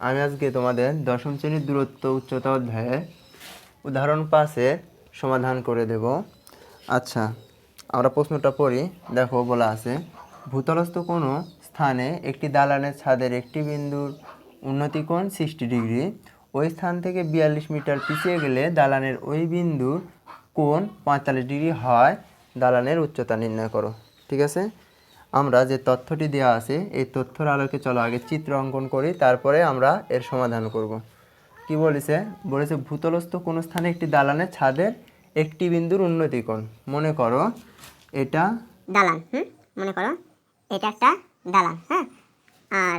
আমি আজকে তোমাদের দশম শ্রেণির দূরত্ব উচ্চতা অধ্যায়ে উদাহরণ পাশে সমাধান করে দেব। আচ্ছা আমরা প্রশ্নটা পড়ি। দেখো, বলা আছে, ভূতলস্থ কোনো স্থানে একটি দালানের ছাদের একটি বিন্দুর উন্নতি কোণ সিক্সটি ডিগ্রি। ওই স্থান থেকে বিয়াল্লিশ মিটার পিছিয়ে গেলে দালানের ওই বিন্দুর কোণ পঁয়তাল্লিশ ডিগ্রি হয়। দালানের উচ্চতা নির্ণয় করো। ঠিক আছে? আমরা যে তথ্যটি দেওয়া আছে, এই তথ্যের আলোকে চলো আগে চিত্র অঙ্কন করি, তারপরে আমরা এর সমাধান করব। কি বলেছে? বলেছে, ভূতলস্থ কোনো স্থানে একটি দালানের ছাদের একটি বিন্দুর উন্নতি কোণ মনে করো, এটা দালান, হুম? মনে করো, এটা একটা দালান হ্যাঁ? আর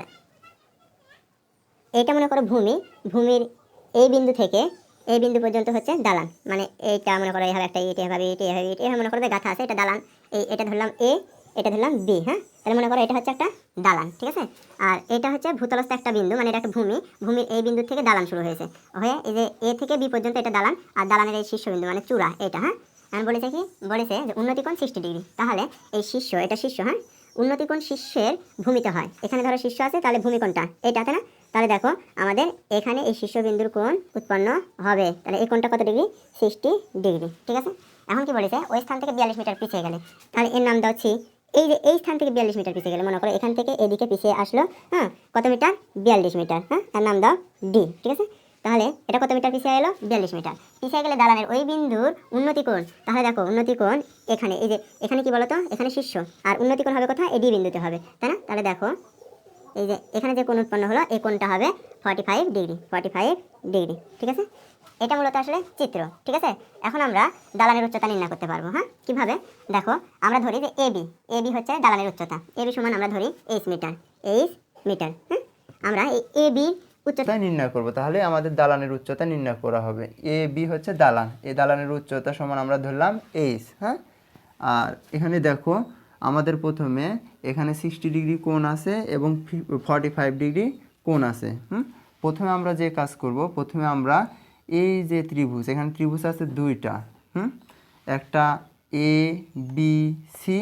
এটা মনে করো ভূমি। ভূমির এই বিন্দু থেকে এই বিন্দু পর্যন্ত হচ্ছে দালান। মানে এইটা মনে করো, এইভাবে একটা ইট এভাবে ইট এভাবে ইট এভাবে মনে করো গাঁথা আছে, এটা দালান। এই, এটা ধরলাম এ এটা ধরলাম বি হ্যাঁ? তাহলে মনে করো এটা হচ্ছে একটা দালান, ঠিক আছে? আর এটা হচ্ছে ভূতলস্থ একটা বিন্দু মানে এটা একটা ভূমি। ভূমির এই বিন্দু থেকে দালান শুরু হয়েছে। হয়ে এই যে এ থেকে বি পর্যন্ত এটা দালান, আর দালানের এই শীর্ষবিন্দু মানে চূড়া এটা হ্যাঁ? এখন বলেছে কি? বলেছে যে উন্নতি কোণ সিক্সটি ডিগ্রি তাহলে এই শীর্ষ, এটা শীর্ষ হ্যাঁ? উন্নতি কোণ শীর্ষের ভূমিতে হয়। এখানে ধরো শীর্ষ আছে, তাহলে ভূমি কোণটা এইটাতে না? তাহলে দেখো, আমাদের এখানে এই শীর্ষবিন্দুর কোণ উৎপন্ন হবে। তাহলে এই কোণটা কত ডিগ্রি সিক্সটি ডিগ্রি ঠিক আছে? এখন কি বলেছে? ওই স্থান থেকে বিয়াল্লিশ মিটার পিছিয়ে গেলে। তাহলে এর নাম দাও ছি এই যে, এই স্থান থেকে বিয়াল্লিশ মিটার পিছিয়ে গেলে, মনে করো এখান থেকে এদিকে পিছিয়ে আসলো হ্যাঁ কত মিটার? বিয়াল্লিশ মিটার হ্যাঁ তার নাম দাও ডি ঠিক আছে? তাহলে এটা কত মিটার পিছিয়ে এলো? বিয়াল্লিশ মিটার। পিছিয়ে গেলে দালানের ওই বিন্দুর উন্নতি কোণ, তাহলে দেখো উন্নতি কোণ এখানে, এই যে, এখানে কি বলতো? এখানে শীর্ষ। আর উন্নতি কোণ হবে কোথায়? এডি বিন্দুতে হবে, তাই না? তাহলে দেখো, এই যে, এখানে যে কোণ উৎপন্ন হলো, এই কোণটা হবে forty five degree forty five degree ঠিক আছে? এটা মূলত আসলে চিত্র, ঠিক আছে? এখন আমরা দালানের উচ্চতা নির্ণয় করতে পারব হ্যাঁ? কীভাবে? দেখো, আমরা ধরি যে এবি এবি হচ্ছে দালানের উচ্চতা। এবি সমান আমরা ধরি এইচ মিটার এইচ মিটার হ্যাঁ? আমরা এই এবি উচ্চতা নির্ণয় করব। তাহলে আমাদের দালানের উচ্চতা নির্ণয় করা হবে। এ বি হচ্ছে দালান। এই দালানের উচ্চতা সমান আমরা ধরলাম এইচ হ্যাঁ? আর এখানে দেখো, আমাদের প্রথমে এখানে সিক্সটি ডিগ্রি কোণ আছে এবং ফর্টি ফাইভ ডিগ্রি কোণ আছে, হুম? প্রথমে আমরা যে কাজ করব, প্রথমে আমরা এই যে ত্রিভুজ, এখানে ত্রিভুজ আছে দুইটা, হুম? একটা এ বি সি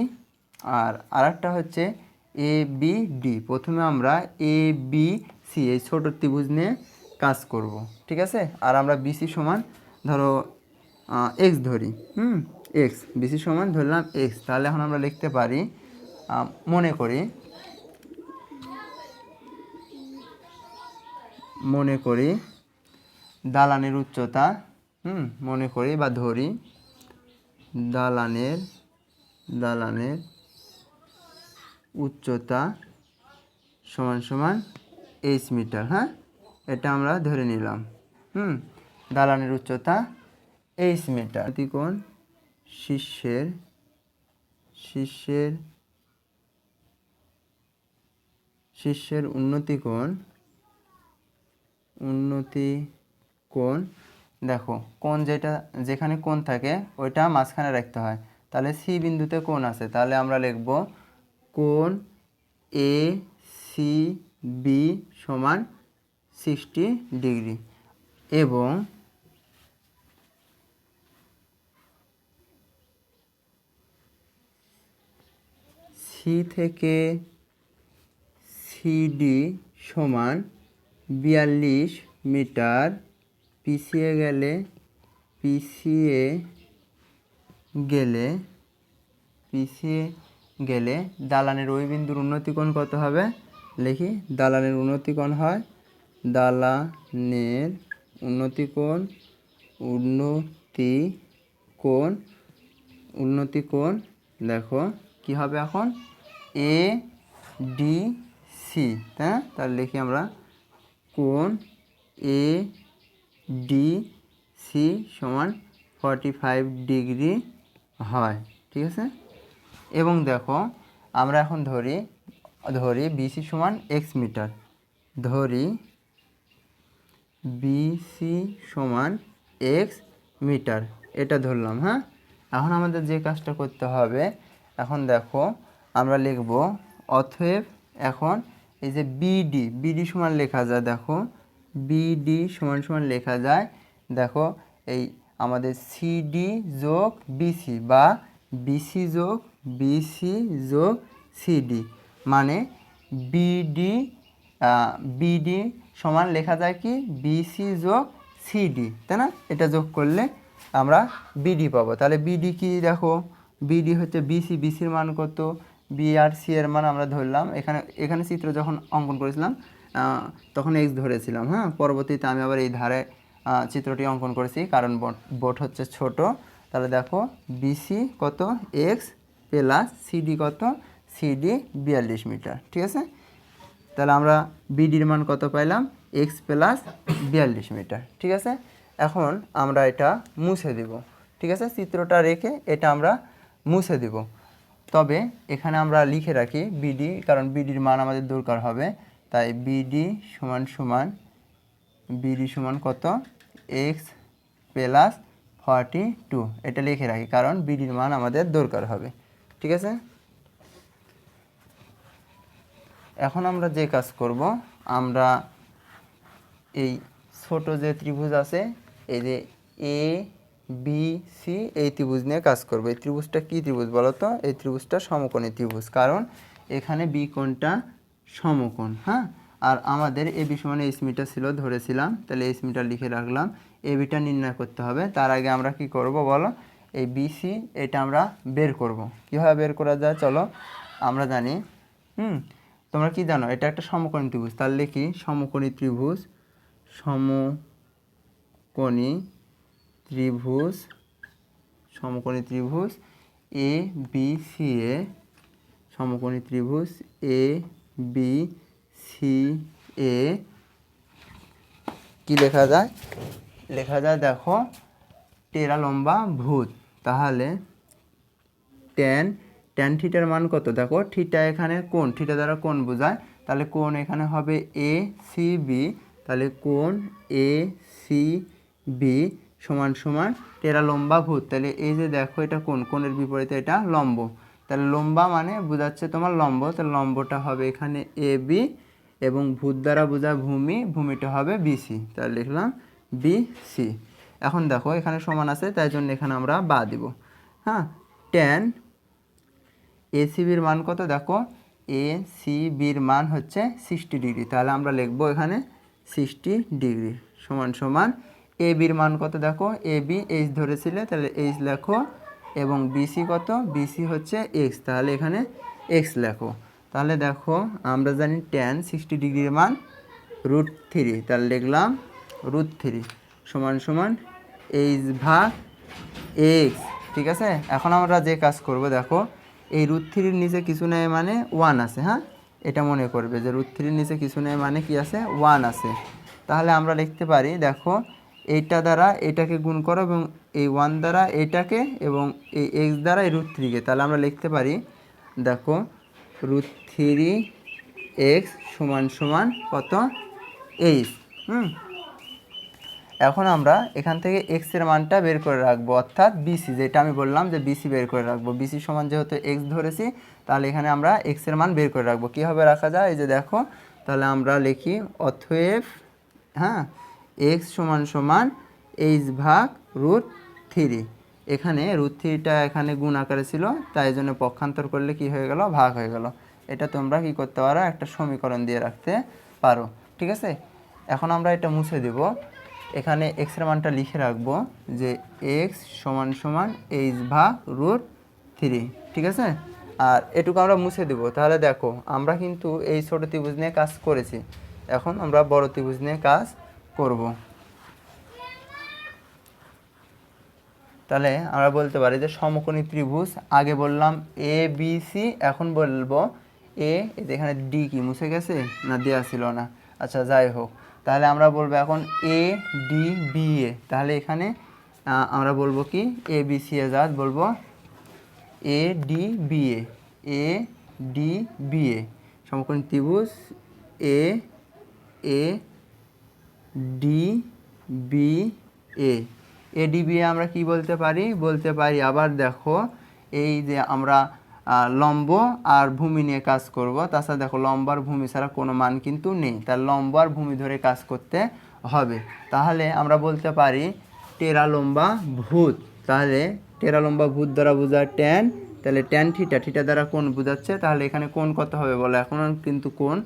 আর আরেকটা হচ্ছে এ বি ডি প্রথমে আমরা এ বি সি এই ছোটো ত্রিভুজ নিয়ে কাজ করব, ঠিক আছে? আর আমরা বিসি সমান ধরো এক্স ধরি, হুম? এক্স বিসি সমান ধরলাম এক্স তাহলে এখন আমরা লিখতে পারি মনে করি মনে করি দালানের উচ্চতা, হুম, মনে করি বা ধরি, দালানের দালানের উচ্চতা সমান সমান এইচ মিটার হ্যাঁ? এটা আমরা ধরে নিলাম, হুম, দালানের উচ্চতা এইচ মিটার। কোণ শীর্ষের শীর্ষের শীর্ষের উন্নতি কোণ উন্নতি কোণ, দেখো, কোণ যেটা, যেখানে কোণ থাকে, ওইটা মাঝখানে রাখতে হয়। তাহলে সি বিন্দুতে কোণ আছে। তাহলে আমরা লিখব কোণ এ সি বি সমান সিক্সটি ডিগ্রি এবং সি থেকে সিডি সমান বিয়াল্লিশ মিটার পিছিয়ে গেলে পিছিয়ে গেলে পিছিয়ে গেলে দালানের ওই বিন্দুর উন্নতিকোণ কত হবে? লিখি, দালানের উন্নতিকোণ হয় দালানের উন্নতিকোণ উন্নতি কোণ উন্নতি কোণ, দেখো কি হবে এখন? এ ডি সি না তাহলে লিখি আমরা কোণ এ ডি সি সমান ফর্টি ফাইভ ডিগ্রি হয়, ঠিক আছে? এবং দেখো, আমরা এখন ধরি ধরি বিসি সমান এক্স মিটার ধরি বিসি সমান এক্স মিটার এটা ধরলাম হ্যাঁ? এখন আমাদের যে কাজটা করতে হবে, এখন দেখো, আমরা লিখব, অতএব এখন এই যে বিডি বিডি সমান লেখা যায়, দেখো। বিডি সমান সমান লেখা যায়। দেখো, এই আমাদের সিডি যোগ বিসি বা বিসি যোগ বিসি যোগ সিডি মানে বিডি বিডি সমান লেখা যায় কি? বিসি যোগ সিডি তাই না? এটা যোগ করলে আমরা বিডি পাবো। তাহলে বিডি কি দেখো? বিডি হচ্ছে বিসি বিসির মান কত? সি এর মান আমরা ধরলাম। এখানে এখানে চিত্র যখন অঙ্কন করেছিলাম তখন এক্স ধরেছিলাম হ্যাঁ? পরবর্তীতে আমি আবার এই ধারে চিত্রটি অঙ্কন করেছি, কারণ বোট হচ্ছে ছোট। তাহলে দেখো বিসি কত? এক্স প্লাস সিডি কত? সিডি বিয়াল্লিশ মিটার, ঠিক আছে? তাহলে আমরা বিডির মান কত পাইলাম? এক্স প্লাস বিয়াল্লিশ মিটার, ঠিক আছে? এখন আমরা এটা মুছে দিব, ঠিক আছে? চিত্রটা রেখে এটা আমরা মুছে দিব। তবে এখানে আমরা লিখে রাখি বিডি কারণ বিডির মান আমাদের দরকার হবে তাই বিডি সমান সমান বিডি সমান কত? এক্স প্লাস ফর্টি টু এটা লিখে রাখি, কারণ বিডির মান আমাদের দরকার হবে, ঠিক আছে? এখন আমরা যে কাজ করব, আমরা এই ছোট যে ত্রিভুজ আছে, এই যে এ বি সি এই ত্রিভুজ নিয়ে কাজ করব। এই ত্রিভুজটা কি ত্রিভুজ বলো তো এই ত্রিভুজটা সমকোণী ত্রিভুজ, কারণ এখানে বি কোণটা সমকোণ হ্যাঁ? আর আমাদের এ বি সমান এইচ মিটার ছিল, ধরেছিলাম। তাহলে এইচ মিটার লিখে রাখলাম। এ বিটা নির্ণয় করতে হবে। তার আগে আমরা কি করব বলো? এই বিসি এটা আমরা বের করব। কীভাবে বের করা যায়? চলো, আমরা জানি। হুম? তোমরা কি জানো? এটা একটা সমকোণী ত্রিভুজ। তার লিখি, সমকোণী ত্রিভুজ সমকোণী ত্রিভুজ সমকোণী ত্রিভুজ এ বি সি এ সমকোণী ত্রিভুজ এ বি সি এ কি লেখা যায়? লেখা যায় দেখো, টেরা লম্বা ভূত। তাহলে টেন টেন থিটার মান কত? দেখো থিটা এখানে কোন থিটা দ্বারা কোন বোঝায়। তাহলে কোন এখানে হবে এ সি বি তাহলে কোন এ সি বি সমান সমান টেরা লম্বা ভূত। তাহলে এই যে দেখো এটা কোন কোণের বিপরীতে এটা লম্ব। তাহলে লম্বা মানে বোঝাচ্ছে তোমার লম্ব, তাহলে লম্বটা হবে এখানে এ বি এবং ভূত দ্বারা বোঝায় ভূমি, ভূমিটা হবে বিসি তাহলে লিখলাম বিসি এখন দেখো, এখানে সমান আছে, তাই জন্য এখানে আমরা বা দিব। হ্যাঁ? টেন এসিবির মান কত? দেখো এ সিবির মান হচ্ছে সিক্সটি ডিগ্রি তাহলে আমরা লিখব এখানে সিক্সটি ডিগ্রি সমান সমান এ বির মান কত? দেখো এ বি এইচ ধরেছিলে, তাহলে এইচ লেখো এবং বিসি কত? বিসি হচ্ছে এক্স তাহলে এখানে এক্স লেখো। তাহলে দেখো, আমরা জানি টেন সিক্সটি ডিগ্রির মান রুট থ্রি তাহলে লিখলাম রুট থ্রি সমান সমান এইচ ভাগ এক্স ঠিক আছে? এখন আমরা যে কাজ করব, দেখো, এই রুট থ্রির নিচে কিছু নেই মানে ওয়ান আছে হ্যাঁ? এটা মনে করবে যে রুট থ্রির নিচে কিছু নেই মানে কি আছে? ওয়ান আছে। তাহলে আমরা লিখতে পারি, দেখো এইটা দ্বারা এটাকে গুণ করো এবং এই ওয়ান দ্বারা এটাকে এবং এই এক্স দ্বারা এই রুট থ্রিকে তাহলে আমরা লিখতে পারি, দেখো রুট থ্রি এক্স সমান সমান কত? এইচ হুম? এখন আমরা এখান থেকে এক্সের মানটা বের করে রাখব, অর্থাৎ বিসি যেটা আমি বললাম যে বিসি বের করে রাখব। বিসি সমান যেহেতু এক্স ধরেছি, তাহলে এখানে আমরা এক্সের মান বের করে রাখব। কীভাবে রাখা যায়? এই যে দেখো, তাহলে আমরা লিখি অথয়েব হ্যাঁ এক্স সমান সমান এইচ ভাগ রুট থ্রি। এখানে রুট থ্রিটা এখানে গুণ আকারে ছিল, তাই জন্য পক্ষান্তর করলে কি হয়ে গেল? ভাগ হয়ে গেল। এটা তোমরা কি করতে পারো? একটা সমীকরণ দিয়ে রাখতে পারো। ঠিক আছে? এখন আমরা এটা মুছে দেব। এখানে এক্সের মানটা লিখে রাখব যে এক্স সমান সমান এইচ ভাগ রুট থ্রি ঠিক আছে? আর এটুকু আমরা মুছে দেব। তাহলে দেখো, আমরা কিন্তু এই ছোট ত্রিভুজ নিয়ে কাজ করেছি। এখন আমরা বড় ত্রিভুজ নিয়ে কাজ করব। তাহলে আমরা বলতে পারি যে সমকোণী ত্রিভুজ, আগে বললাম এ বি সি এখন বলব এ এখানে ডি কি, মুছে গেছে? না দেওয়া ছিল না। আচ্ছা যাই হোক। তাহলে আমরা বলব এখন এ ডি বি এ তাহলে এখানে আমরা বলব কি? এ বি সি এ জাত বলব A D B A A D B A সমকোণী ত্রিভুজ এ A D B A ADB আমরা কি বলতে পারি? বলতে পারি আবার দেখো, এই যে আমরা লম্ব আর ভূমি নিয়ে কাজ করব। তাছাড়া দেখো, লম্ব আর ভূমি ছাড়া কোনো মান কিন্তু নেই। তার লম্ব আর ভূমি ধরে কাজ করতে হবে। তাহলে আমরা বলতে পারি টেরা লম্বা ভূত। তাহলে টেরা লম্বা ভূত দ্বারা বোঝায় ট্যান তাহলে ট্যান থিটা থিটা দ্বারা কোন বোঝাচ্ছে? তাহলে এখানে কোন কত হবে বলো? এখন কিন্তু কোন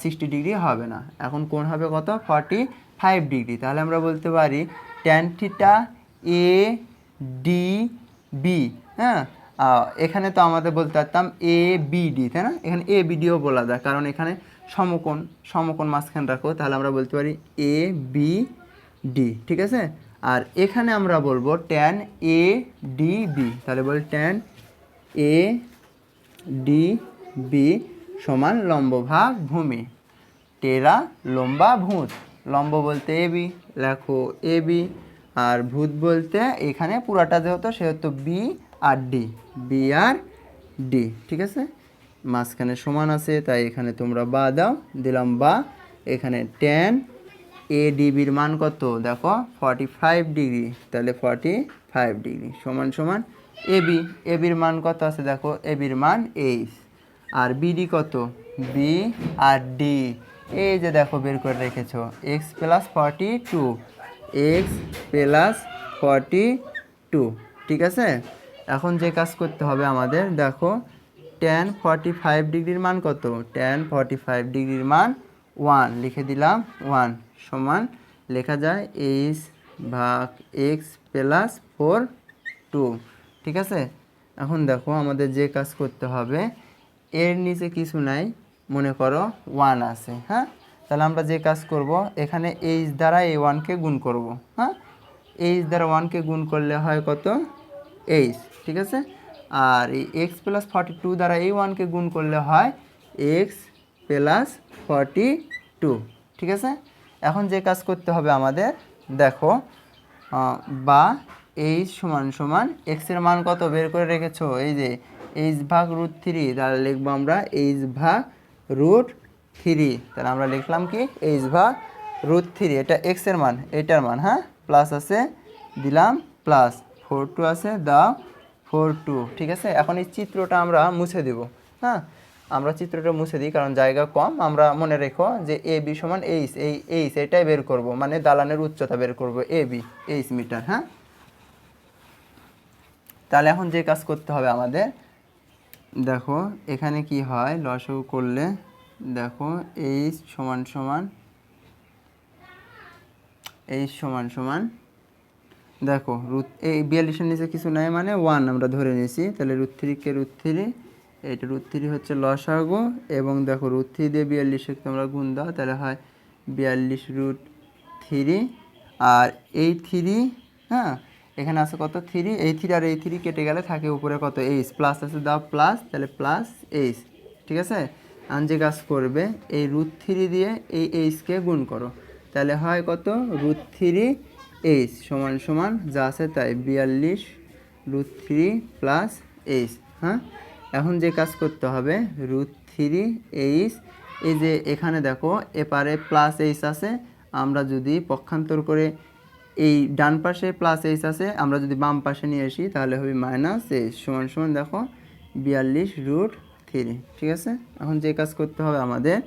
সিক্সটি ডিগ্রি হবে না। এখন কোণ হবে কত? ফর্টি ফাইভ ডিগ্রি তাহলে আমরা বলতে পারি tan theta A D B হ্যাঁ? এখানে তো আমাদের বলতে পারতাম এ বি ডি তাই না? এখানে এ বিডিও বলা যায়, কারণ এখানে সমকোণ সমকোণ মাঝখানে রাখো, তাহলে আমরা বলতে পারি এ বি ডি ঠিক আছে? আর এখানে আমরা বলব ট্যান এ ডি বি তাহলে বলি ট্যান এ ডি বি সমান লম্ব ভাগ ভূমি, টেরা লম্বা ভূত। লম্ব বলতে এ বি, লেখো এ বি, আর ভূত বলতে এখানে পুরাটা যেহেতু সেহেতু বি আর ডি, বি আর ডি, ঠিক আছে? মাঝখানে সমান আছে, তাই এখানে তোমরা বা দাও, দিলাম বা। এখানে টেন এ ডিবির মান কত? দেখো ফর্টি ফাইভ ডিগ্রি তাহলে ফর্টি ফাইভ ডিগ্রি সমান সমান এ বি, এ বির মান কত আছে? দেখো, এ বির মান এইচ আর বিডি কত? বি আর ডি এই যে দেখো বের করে রেখেছো। X plus forty two X plus forty two ঠিক আছে? এখন যে কাজ করতে হবে আমাদের, দেখো টেন ফর্টি ফাইভ ডিগ্রির মান কত? টেন ফর্টি ফাইভ ডিগ্রির মান ওয়ান লিখে দিলাম ওয়ান সমান, লেখা যায় এইচ ভাগ এক্স প্লাস ফোর টু ঠিক আছে? এখন দেখো আমাদের যে কাজ করতে হবে, এর নিচে কিছু নাই। মনে করো ওয়ান আছে হ্যাঁ? তাহলে আমরা যে কাজ করব, এখানে এইচ দ্বারা এই ওয়ানকে গুণ করব হ্যাঁ? এইচ দ্বারা ওয়ানকে গুণ করলে হয় কত? এইচ ঠিক আছে? আর এই এক্স প্লাস ফর্টি টু দ্বারা এই ওয়ানকে গুণ করলে হয় এক্স প্লাস ফর্টি টু ঠিক আছে? এখন যে কাজ করতে হবে আমাদের, দেখো বা এইচ সমান সমান এক্সের মান কত? বের করে রেখেছো? এই যে এইচ ভাগ রুট থ্রি তাহলে লিখব আমরা এইচ ভাগ রুট থ্রি তাহলে আমরা লিখলাম কি? এইচ ভাগ রুট থ্রি এটা এক্সের মান, এটার মান হ্যাঁ? প্লাস আছে, দিলাম প্লাস ফোর টু আছে, দাও ফোর টু ঠিক আছে? এখন এই চিত্রটা আমরা মুছে দেব হ্যাঁ? আমরা চিত্রটা মুছে দিই, কারণ জায়গা কম। আমরা মনে রেখো যে এ বি সমান এইচ এই এইচ এটাই বের করব মানে দালানের উচ্চতা বের করব এ বি এইচ মিটার হ্যাঁ? তাহলে এখন যে কাজ করতে হবে আমাদের দেখো, এখানে কি হয়? লসও করলে দেখো এইচ সমান সমান এইচ সমান সমান, দেখো রুট এই বিয়াল্লিশের নিচে কিছু নাই মানে ওয়ান আমরা ধরে নিয়েছি। তাহলে রুট থ্রিকে রুট থ্রি এইটা রুট থ্রি হচ্ছে লসাগু এবং দেখো রুট থ্রি দিয়ে বিয়াল্লিশে তোমরা গুণ দাও, তাহলে হয় বিয়াল্লিশ রুট থ্রি আর এই থ্রি হ্যাঁ? এখানে আছে কত? থ্রি এই থ্রি আর এই থ্রি কেটে গেলে থাকে উপরে কত? এইচ প্লাস আছে দাও প্লাস তাহলে প্লাস এইচ ঠিক আছে? আন যে কাজ করবে, এই রুট থ্রি দিয়ে এই এইচকে গুণ করো। তাহলে হয় কত? রুট থ্রি এইচ সমান সমান যা আছে তাই, বিয়াল্লিশ রুট থ্রি প্লাস এইচ হ্যাঁ? এখন যে কাজ করতে হবে রুট থ্রি এইচ এই যে এখানে দেখো, এপারে প্লাস এইচ আছে, আমরা যদি পক্ষান্তর করে এই ডান পাশে প্লাস এইচ আছে, আমরা যদি বাম পাশে নিয়ে আসি, তাহলে হবে মাইনাস এইচ সমান সমান দেখো, বিয়াল্লিশ রুট থ্রি ঠিক আছে? এখন যে কাজ করতে হবে আমাদের,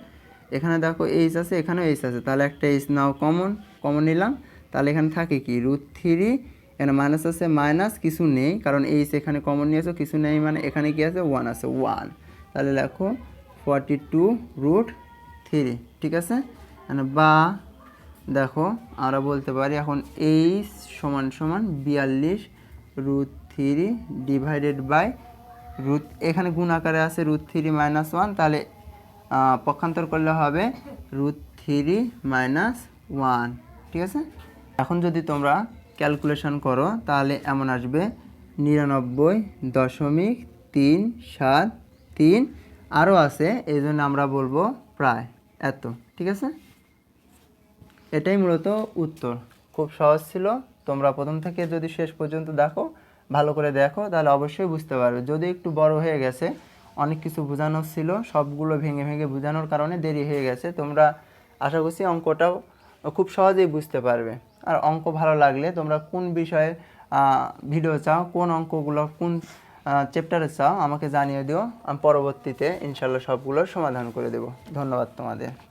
এখানে দেখো এইচ আছে, এখানেও এইচ আছে, তাহলে একটা এইচ নাও কমন কমন নিলাম, তাহলে এখানে থাকে কি? রুট থ্রি এখানে মাইনাস আছে মাইনাস কিছু নেই, কারণ এইচ এখানে কমন নিয়ে নিয়েছো, কিছু নেই মানে এখানে কি আছে? ওয়ান আছে ওয়ান তাহলে দেখো ফর্টি টু রুট থ্রি ঠিক আছে? মানে বা দেখো আমরা বলতে পারি, এখন এইচ সমান সমান বিয়াল্লিশ root three divided by root এখানে গুণ আকারে আছে রুট থ্রি মাইনাস ওয়ান তাহলে পক্ষান্তর করলে হবে রুট থ্রি মাইনাস ওয়ান ঠিক আছে? এখন যদি তোমরা ক্যালকুলেশন করো, তাহলে এমন আসবে, নিরানব্বই দশমিক তিন সাত তিন আরও আছে এই জন্য আমরা বলব প্রায়, এত, ঠিক আছে? এটাই মূলত উত্তর। খুব সহজ ছিল। তোমরা প্রথম থেকে যদি শেষ পর্যন্ত দেখো, ভালো করে দেখো, তাহলে অবশ্যই বুঝতে পারবে। যদি একটু বড় হয়ে গেছে, অনেক কিছু বোঝানোর ছিল, সবগুলো ভেঙে ভেঙে বোঝানোর কারণে দেরি হয়ে গেছে। তোমরা আশা করছি অঙ্কটাও খুব সহজেই বুঝতে পারবে। আর অঙ্ক ভালো লাগলে তোমরা কোন বিষয়ে ভিডিও চাও, কোন অঙ্কগুলো, কোন চ্যাপ্টারে চাও, আমাকে জানিয়ে দিও। আমি পরবর্তীতে ইনশাল্লাহ সবগুলোর সমাধান করে দেবো। ধন্যবাদ তোমাদের।